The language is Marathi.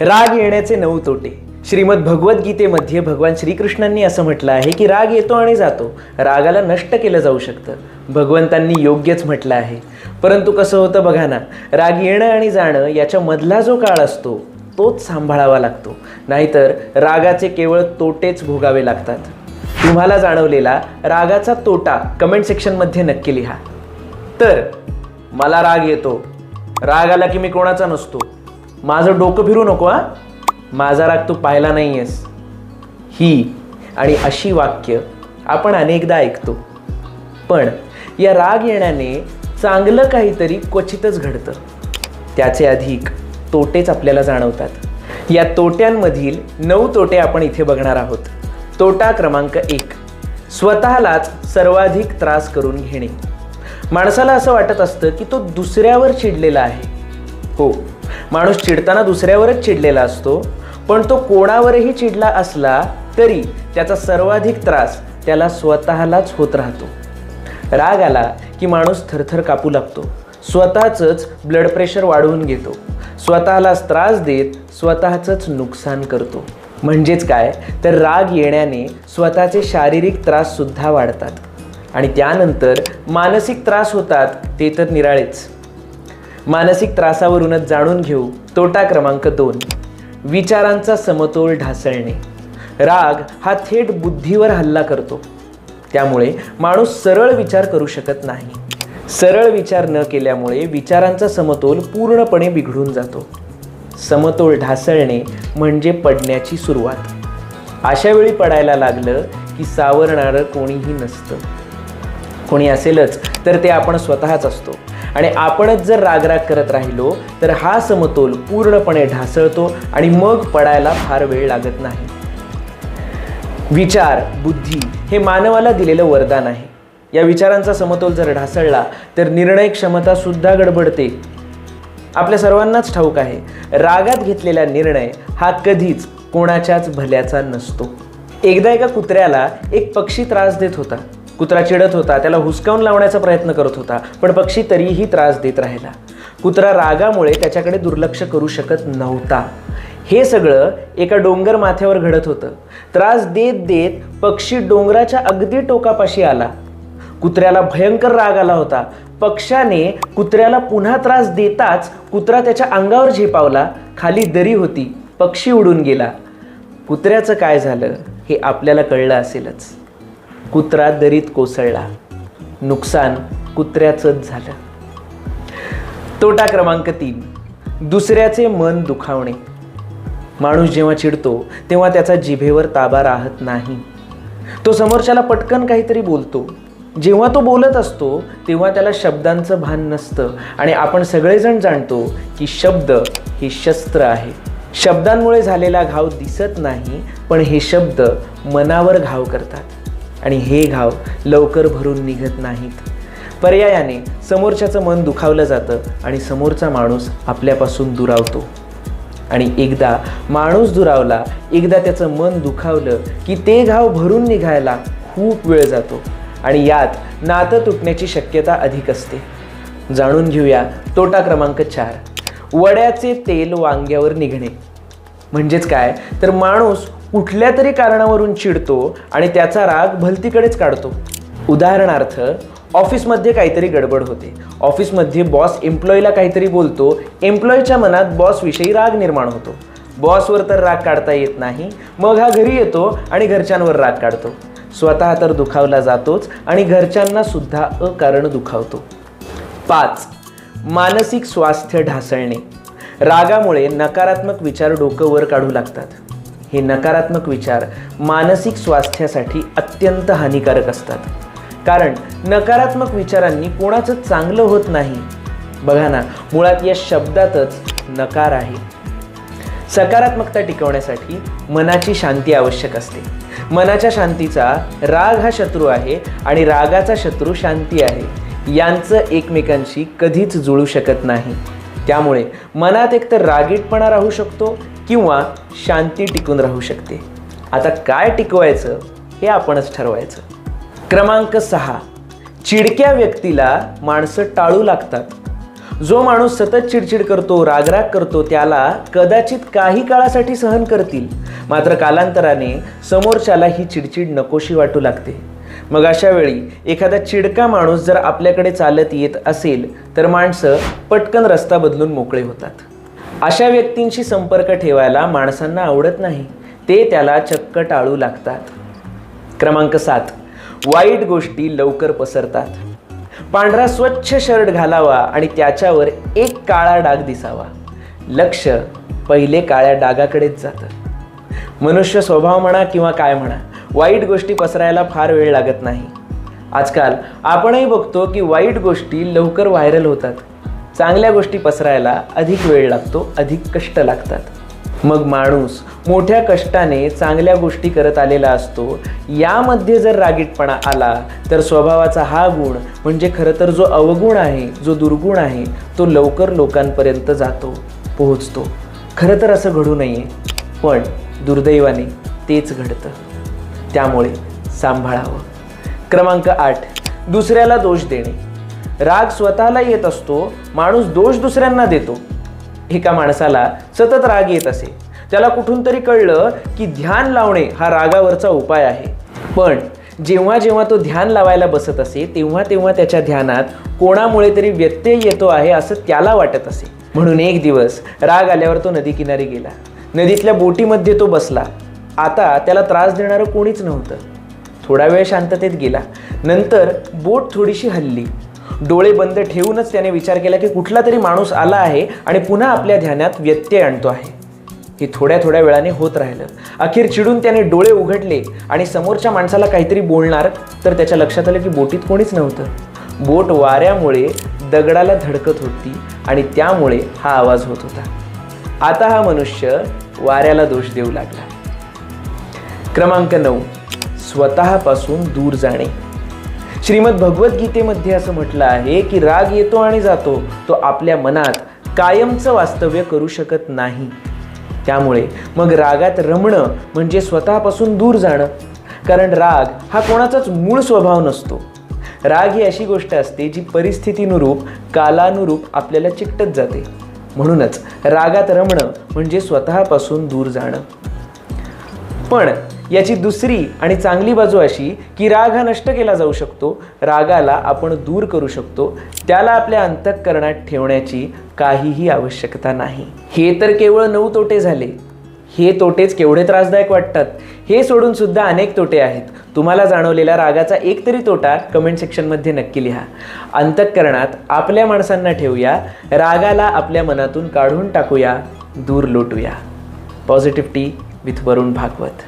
राग येण्याचे नऊ तोटे. श्रीमद भगवद्गीतेमध्ये भगवान श्रीकृष्णांनी असं म्हटलं आहे की राग येतो आणि जातो. रागाला नष्ट केलं जाऊ शकतं. भगवंतांनी योग्यच म्हटलं आहे. परंतु कसं होतं बघा ना राग येणं आणि जाणं याच्या मधला जो काळ असतो तोच सांभाळावा लागतो. नाहीतर रागाचे केवळ तोटेच भोगावे लागतात. तुम्हाला जाणवलेला रागाचा तोटा कमेंट सेक्शनमध्ये नक्की लिहा. तर मला राग येतो. राग आला की मी कोणाचा नसतो? माझं डोकं फिरू नको हा. माझा राग तू पाहिला नाही आहेस ही आणि अशी वाक्य आपण अनेकदा ऐकतो. पण या राग येण्याने चांगलं काहीतरी क्वचितच घडतं. त्याचे अधिक तोटेच आपल्याला जाणवतात. या तोट्यांमधील नऊ तोटे आपण इथे बघणार आहोत. तोटा क्रमांक एक. स्वतःलाच सर्वाधिक त्रास करून घेणे. माणसाला असं वाटत असतं की तो दुसऱ्यावर चिडलेला आहे. हो माणूस चिडताना दुसऱ्यावरच चिडलेला असतो पण तो कोणावरही चिडला असला तरी त्याचा सर्वाधिक त्रास त्याला स्वतःलाच होत राहतो. राग आला की माणूस थरथर कापू लागतो. स्वतःचंच ब्लड प्रेशर वाढवून घेतो. स्वतःलाच त्रास देत स्वतःचंच नुकसान करतो. म्हणजेच काय? तर राग येण्याने स्वतःचे शारीरिक त्राससुद्धा वाढतात. आणि त्यानंतर मानसिक त्रास होतात ते तर निराळेच. मानसिक त्रासावरूनच जाणून घेऊ तोटा क्रमांक दोन. विचारांचा समतोल ढासळणे. राग हा थेट बुद्धीवर हल्ला करतो. त्यामुळे माणूस सरळ विचार करू शकत नाही. सरळ विचार न केल्यामुळे विचारांचा समतोल पूर्णपणे बिघडून जातो. समतोल ढासळणे म्हणजे पडण्याची सुरुवात. अशा वेळी पडायला लागलं की सावरणारं कोणीही नसतं. कोणी असेलच तर ते आपण स्वतःच असतो. आणि आपणच जर रागराग करत राहिलो तर हा समतोल पूर्णपणे ढासळतो आणि मग पडायला फार वेळ लागत नाही. विचार बुद्धी हे मानवाला दिलेलं वरदान आहे. या विचारांचा समतोल जर ढासळला तर निर्णय क्षमता सुद्धा गडबडते. आपल्या सर्वांनाच ठाऊक आहे रागात घेतलेला निर्णय हा कधीच कोणाच्याच भल्याचा नसतो. एकदा एका कुत्र्याला एक पक्षी त्रास देत होता. कुत्रा चिडत होता त्याला हुसकावून लावण्याचा प्रयत्न करत होता पण पक्षी तरीही त्रास देत राहिला. कुत्रा रागामुळे त्याच्याकडे दुर्लक्ष करू शकत नव्हता. हे सगळं एका डोंगर माथ्यावर घडत होतं. त्रास देत देत पक्षी डोंगराच्या अगदी टोकापाशी आला. कुत्र्याला भयंकर राग आला होता. पक्षाने कुत्र्याला पुन्हा त्रास देताच कुत्रा त्याच्या अंगावर झेपावला. खाली दरी होती. पक्षी उडून गेला. कुत्र्याचं काय झालं हे आपल्याला कळलं असेलच. कुत्रा दरीत कोसळला. नुकसान कुत्र्याचंच झालं. तोटा क्रमांक तीन. दुसऱ्याचे मन दुखावणे. माणूस जेव्हा चिडतो तेव्हा त्याचा जिभेवर ताबा राहत नाही. तो समोरच्याला पटकन काहीतरी बोलतो. जेव्हा तो बोलत असतो तेव्हा त्याला शब्दांचं भान नसतं आणि आपण सगळेजण जाणतो की शब्द हे शस्त्र आहे. शब्दांमुळे झालेला घाव दिसत नाही पण हे शब्द मनावर घाव करतात. आणि हे घाव लवकर भरून निघत नाहीत. पर्यायाने समोरच्याचं मन दुखावलं जातं आणि समोरचा माणूस आपल्यापासून दुरावतो. आणि एकदा माणूस दुरावला एकदा त्याचं मन दुखावलं की ते घाव भरून निघायला खूप वेळ जातो आणि यात नातं तुटण्याची शक्यता अधिक असते. जाणून घेऊया तोटा क्रमांक चार. वड्याचे तेल वांग्यावर निघणे. म्हणजेच काय? तर माणूस कुठल्या तरी कारणावरून चिडतो आणि त्याचा राग भलतीकडेच काढतो. उदाहरणार्थ ऑफिसमध्ये काहीतरी गडबड होते. ऑफिसमध्ये बॉस एम्प्लॉईला काहीतरी बोलतो. एम्प्लॉईच्या मनात बॉसविषयी राग निर्माण होतो. बॉसवर तर राग काढता येत नाही. मग हा घरी येतो आणि घरच्यांवर राग काढतो. स्वतः तर दुखावला जातोच आणि घरच्यांना सुद्धा अकारण दुखावतो. पाच मानसिक स्वास्थ्य ढासळणे. रागामुळे नकारात्मक विचार डोकं वर काढू लागतात. हे नकारात्मक विचार मानसिक स्वास्थ्यासाठी अत्यंत हानिकारक असतात. कारण नकारात्मक विचारांनी कोणाचं चांगलं होत नाही. बघा ना मुळात या शब्दातच नकार आहे. सकारात्मकता टिकवण्यासाठी मनाची शांती आवश्यक असते. मनाच्या शांतीचा राग हा शत्रू आहे आणि रागाचा शत्रू शांती आहे. यांचं एकमेकांशी कधीच जुळू शकत नाही. त्यामुळे मनात एकतर रागीटपणा राहू शकतो किंवा शांती टिकून राहू शकते. आता काय टिकवायचं हे आपणच ठरवायचं. क्रमांक सहा. चिडक्या व्यक्तीला माणसं टाळू लागतात. जो माणूस सतत चिडचिड करतो रागराग करतो त्याला कदाचित काही काळासाठी सहन करतील. मात्र कालांतराने समोरच्याला ही चिडचिड नकोशी वाटू लागते. मग अशा वेळी एखादा चिडका माणूस जर आपल्याकडे चालत येत असेल तर माणसं पटकन रस्ता बदलून मोकळे होतात. अशा व्यक्तींशी संपर्क ठेवायला माणसांना आवडत नाही. ते त्याला चक्क टाळू लागतात. क्रमांक सात. वाईट गोष्टी लवकर पसरतात. पांढरा स्वच्छ शर्ट घालावा आणि त्याच्यावर एक काळा डाग दिसावा. लक्ष पहिले काळ्या डागाकडेच जातं. मनुष्य स्वभाव म्हणा किंवा काय म्हणा वाईट गोष्टी पसरायला फार वेळ लागत नाही. आजकाल आपणही बघतो की वाईट गोष्टी लवकर व्हायरल होतात. चांगल्या गोष्टी पसरायला अधिक वेळ लागतो अधिक कष्ट लागतात. मग माणूस मोठ्या कष्टाने चांगल्या गोष्टी करत आलेला असतो. यामध्ये जर रागीटपणा आला तर स्वभावाचा हा गुण म्हणजे खरं तर जो अवगुण आहे जो दुर्गुण आहे तो लवकर लोकांपर्यंत जातो पोहोचतो. खरं तर असं घडू नये पण दुर्दैवाने तेच घडतं. त्यामुळे सांभाळावं. क्रमांक आठ दुसऱ्याला दोष देणे. राग स्वतःला येत असतो माणूस दोष दुसऱ्यांना देतो. एका माणसाला सतत राग येत असे. त्याला कुठून तरी कळलं की ध्यान लावणे हा रागावरचा उपाय आहे. पण जेव्हा जेव्हा तो ध्यान लावायला बसत असे तेव्हा तेव्हा त्याच्या ध्यानात कोणामुळे तरी व्यत्यय येतो आहे असं त्याला वाटत असे. म्हणून एक दिवस राग आल्यावर तो नदीकिनारी गेला. नदीतल्या बोटीमध्ये तो बसला. आता त्याला त्रास देणारं कोणीच नव्हतं. थोडा वेळ शांततेत गेला. नंतर बोट थोडीशी हल्ली. डोळे बंद ठेवूनच त्याने विचार केला की कुठला तरी माणूस आला आहे आणि पुन्हा आपल्या ध्यानात व्यत्यय आणतो आहे. हे थोड्या थोड्या वेळाने होत राहिलं. अखेर चिडून त्याने डोळे उघडले आणि समोरच्या माणसाला काहीतरी बोलणार तर त्याच्या लक्षात आलं की बोटीत कोणीच नव्हतं. बोट वाऱ्यामुळे दगडाला धडकत होती आणि त्यामुळे हा आवाज होत होता. आता हा मनुष्य वाऱ्याला दोष देऊ लागला. क्रमांक नऊ. स्वतःपासून दूर जाणे. श्रीमद भगवद्गीतेमध्ये असं म्हटलं आहे की राग येतो आणि जातो तो आपल्या मनात कायमचं वास्तव्य करू शकत नाही. त्यामुळे मग रागात रमणं म्हणजे स्वतःपासून दूर जाणं. कारण राग हा कोणाचाच मूळ स्वभाव नसतो. राग ही अशी गोष्ट असते जी परिस्थितीनुरूप कालानुरूप आपल्याला चिकटत जाते. म्हणूनच रागात रमणं म्हणजे स्वतःपासून दूर जाणं. पण याची दुसरी आणि चांगली बाजू अशी की राग हा नष्ट केला जाऊ शकतो रागाला आपण दूर करू शकतो त्याला आपल्या अंतःकरणात ठेवण्याची काहीही आवश्यकता नाही. हे तर केवळ नऊ तोटे झाले. हे तोटेच केवढे त्रासदायक वाटतात. हे सोडून सुद्धा अनेक तोटे आहेत. तुम्हाला जाणवलेला रागाचा एक तरी तोटा कमेंट सेक्शनमध्ये नक्की लिहा. अंतःकरणात आपल्या माणसांना ठेवूया रागाला आपल्या मनातून काढून टाकूया दूर लोटूया. Positive tea with Varun Bhagwat